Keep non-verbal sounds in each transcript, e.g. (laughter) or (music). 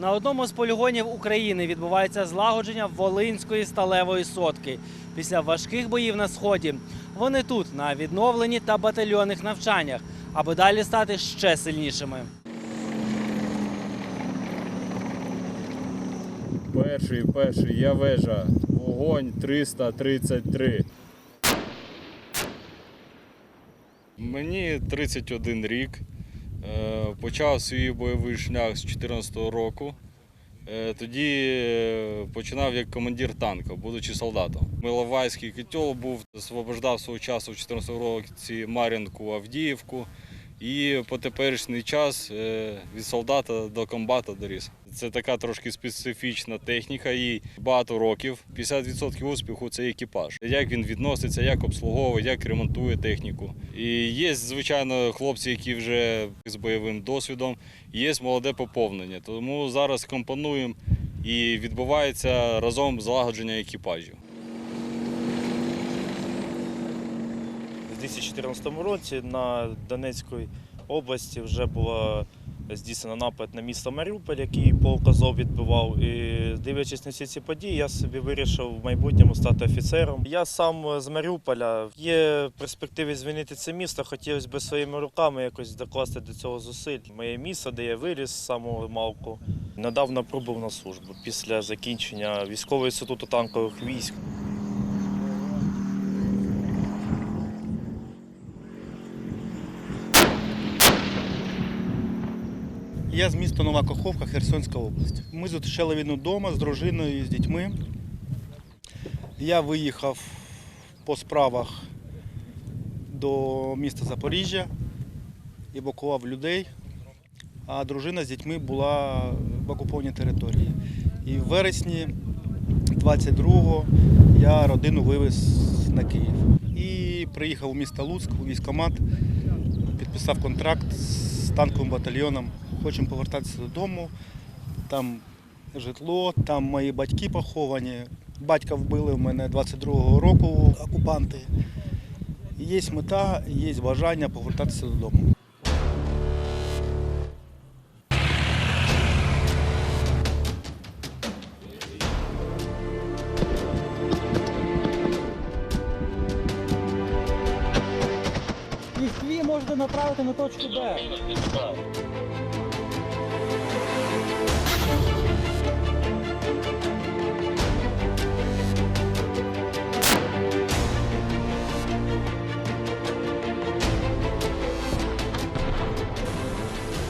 На одному з полігонів України відбувається злагодження Волинської сталевої сотки. Після важких боїв на сході вони тут на відновленні та батальйонних навчаннях, аби далі стати ще сильнішими. Перший, перший, я вежа. Вогонь 333. Мені 31 рік. Е, Почав свій бойовий шлях з 2014 року. Е, Тоді е, починав як командир танка, будучи солдатом. Миловайський котел був, освобождав свого часу в 2014 році Мар'їнку, Авдіївку. І по теперішній час е, від солдата до комбата доріс. Це така трошки специфічна техніка, їй багато років. 50% успіху це екіпаж. Як він відноситься, як обслуговує, як ремонтує техніку. І є, звичайно, хлопці, які вже з бойовим досвідом, є молоде поповнення. Тому зараз компонуємо і відбувається разом злагодження екіпажів. 2014 році на Донецькій області вже було здійснено напад на місто Маріуполь, який полк Азов відбивав. І дивлячись на всі ці події, я собі вирішив в майбутньому стати офіцером. Я сам з Маріуполя. Є перспективи звільнити це місто. Хотілося б своїми руками якось докласти до цього зусиль. Моє місто, де я виріс з самого малку. Недавно пробув на службу після закінчення військового інституту танкових військ. Я з міста Нова Каховка, Херсонська область. Ми зустрічали війну вдома з дружиною і з дітьми. Я виїхав по справах до міста Запоріжжя, евакував людей, а дружина з дітьми була в окупованій території. І в вересні 22-го я родину вивез на Київ. І приїхав у місто Луцьк, у військкомат, підписав контракт з танковим батальйоном. Хочемо повертатися додому. Там житло, там мої батьки поховані. Батька вбили в мене 22-го року окупанти. Є мета, є бажання повертатися додому. Направити на точку Б.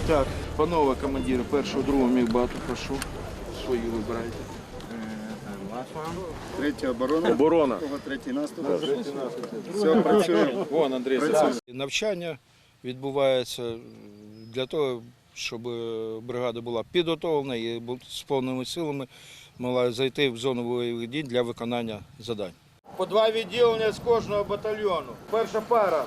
Так, панове командири першого, другого мігбату, прошу. Свої вибирайте. Третя оборона, Оборона. третій наступ. Все, працюємо. Вон, Андрій, Працюємо. Навчання відбувається для того, щоб бригада була підготовлена і з повними силами могла зайти в зону бойових дій для виконання завдань. По два відділення з кожного батальйону. Перша пара.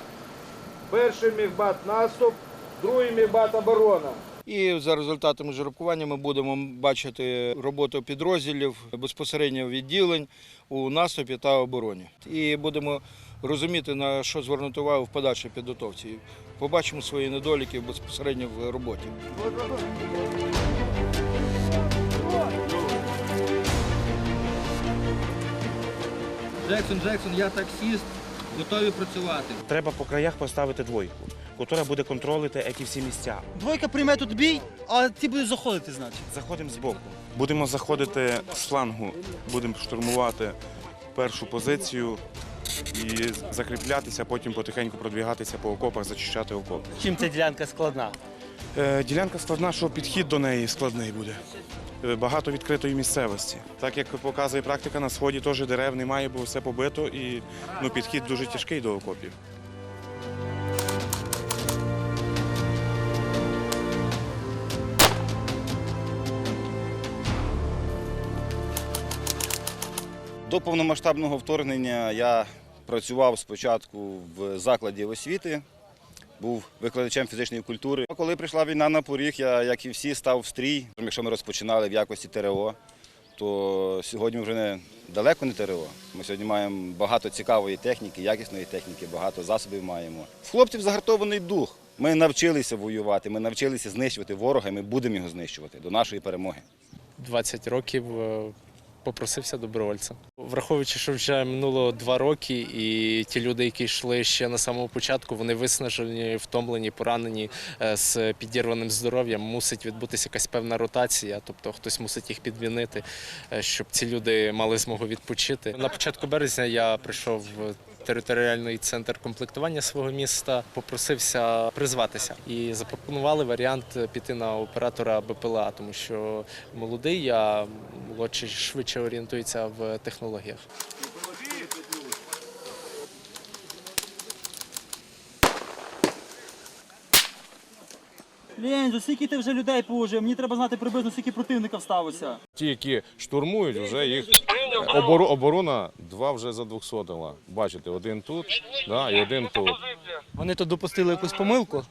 Перший мігбат наступ, другий мігбат оборона. І за результатами жеребкування ми будемо бачити роботу підрозділів безпосередньо відділень у наступі та обороні. І будемо розуміти, на що звернути увагу в подальшій підготовці. Побачимо свої недоліки безпосередньо в роботі. Джексон, Джексон, я таксіст, готові працювати. Треба по краях поставити двойку, яка буде контролити ці всі місця. Двойка прийме тут бій, а ті будуть заходити, значить. Заходимо з боку. Будемо заходити з флангу, будемо штурмувати першу позицію і закріплятися, потім потихеньку продвігатися по окопах, зачищати окопи. Чим ця ділянка складна? Е, ділянка складна, що підхід до неї складний буде. Е, багато відкритої місцевості. Так як показує практика, на сході теж дерев немає, бо все побито і ну, підхід дуже тяжкий до окопів. До повномасштабного вторгнення я працював спочатку в закладі освіти, був викладачем фізичної культури. Коли прийшла війна на поріг, я, як і всі, став в стрій. Якщо ми розпочинали в якості ТРО, то сьогодні вже не далеко не ТРО. Ми сьогодні маємо багато цікавої техніки, якісної техніки, багато засобів маємо. В хлопців загартований дух. Ми навчилися воювати, ми навчилися знищувати ворога, і ми будемо його знищувати до нашої перемоги. 20 років е, попросився добровольцем. Враховуючи, що вже минуло два роки, і ті люди, які йшли ще на самому початку, вони виснажені, втомлені, поранені е, з підірваним здоров'ям. Мусить відбутися якась певна ротація, тобто хтось мусить їх підмінити, е, щоб ці люди мали змогу відпочити. На початку березня я прийшов в територіальний центр комплектування свого міста, попросився призватися і запропонували варіант піти на оператора БПЛА, тому що молодий, а молодший швидше орієнтується в технологіях. Лень, скільки ти вже людей положив? Мені треба знати приблизно, скільки противника вставиться. Ті, які штурмують, вже їх оборо- оборона два вже за 200 Бачите, один тут да, і один тут. Вони тут допустили якусь помилку.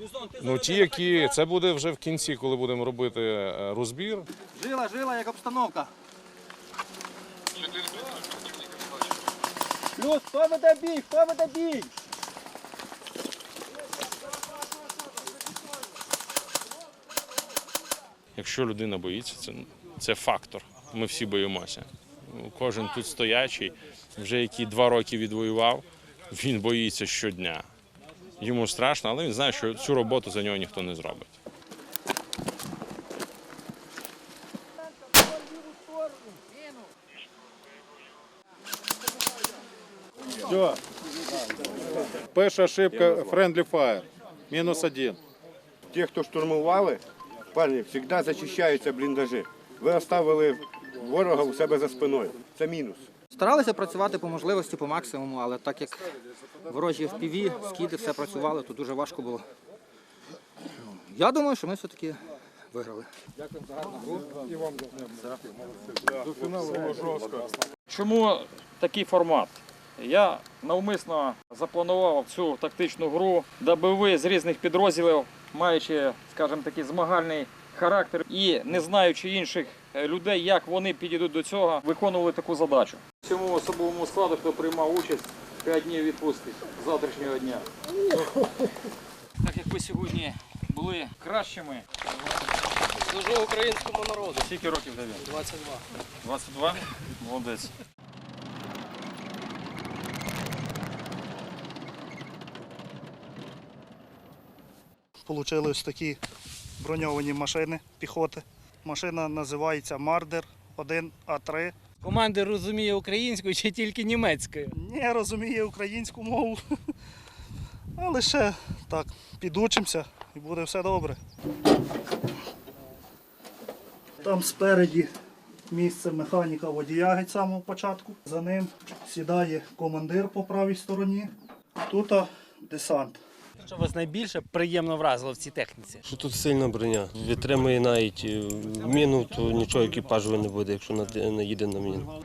Ну ті, які це буде вже в кінці, коли будемо робити е, розбір. Жила, жила, як обстановка. Плюс, хто веде бій? Хто веде бій? Якщо людина боїться, це, це фактор. Ми всі боїмося. Кожен тут стоячий, вже який два роки відвоював, він боїться щодня. Йому страшно, але він знає, що цю роботу за нього ніхто не зробить. Все. Перша ошибка Friendly Fire. Мінус один. Ті, хто штурмували, парні, завжди зачищаються бліндажі. Ви оставили ворога у себе за спиною. Це мінус. Старалися працювати по можливості, по максимуму, але так як ворожі FPV, скіди, все працювали, то дуже важко було. Я думаю, що ми все-таки виграли. Дякую за гарну гру. Чому такий формат? Я навмисно запланував цю тактичну гру, даби ви з різних підрозділів, маючи, скажімо такий змагальний характер і не знаючи інших е, людей, як вони підійдуть до цього, виконували таку задачу. Цьому особовому складу, хто приймав участь 5 днів відпустки з завтрашнього дня. Так як ви сьогодні були кращими. Служу українському народу. Скільки років тобі? 22. 22? Молодець. Получили ось такі броньовані машини піхоти. Машина називається Мардер 1А3. Командир розуміє українською чи тільки німецькою. Не розуміє українську мову. (laughs) Але ще так, підучимося і буде все добре. Там спереді місце механіка водія від самого початку. За ним сідає командир по правій стороні. Тут десант. Що вас найбільше приємно вразило в цій техніці? Що тут сильна броня. Витримує навіть міну, то нічого екіпажу не буде, якщо наїде на міну.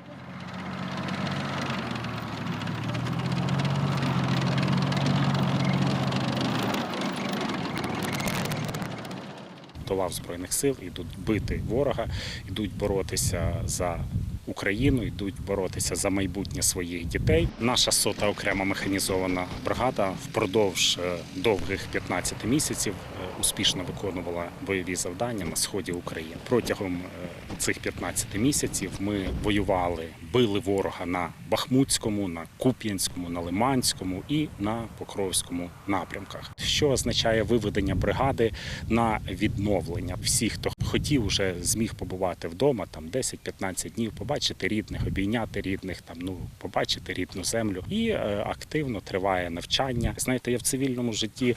лав Збройних сил, йдуть бити ворога, йдуть боротися за Україну, йдуть боротися за майбутнє своїх дітей. Наша сота окрема механізована бригада впродовж е, довгих 15 місяців е, успішно виконувала бойові завдання на сході України. Протягом е, цих 15 місяців ми воювали, били ворога на Бахмутському, на Куп'янському, на Лиманському і на Покровському напрямках, що означає виведення бригади на відновлення. Всі, хто хотів, уже зміг побувати вдома там 10-15 днів, побачити рідних, обійняти рідних, там ну побачити рідну землю. І е, активно триває навчання. Знаєте, я в цивільному житті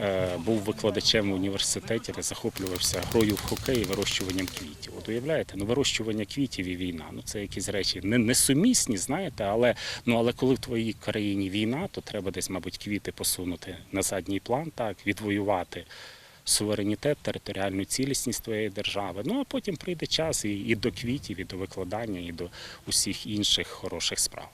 е, був викладачем в університеті, де захоплювався грою в хокей і вирощуванням квітів. От уявляєте, ну вирощування квітів і війна. Ну це якісь речі не несумісні, знаєте, але ну але коли в твоїй країні війна, то треба десь, мабуть, квіти посунути на задній план, так відвоювати суверенітет, територіальну цілісність твоєї держави. Ну а потім прийде час і, і до квітів, і до викладання, і до усіх інших хороших справ.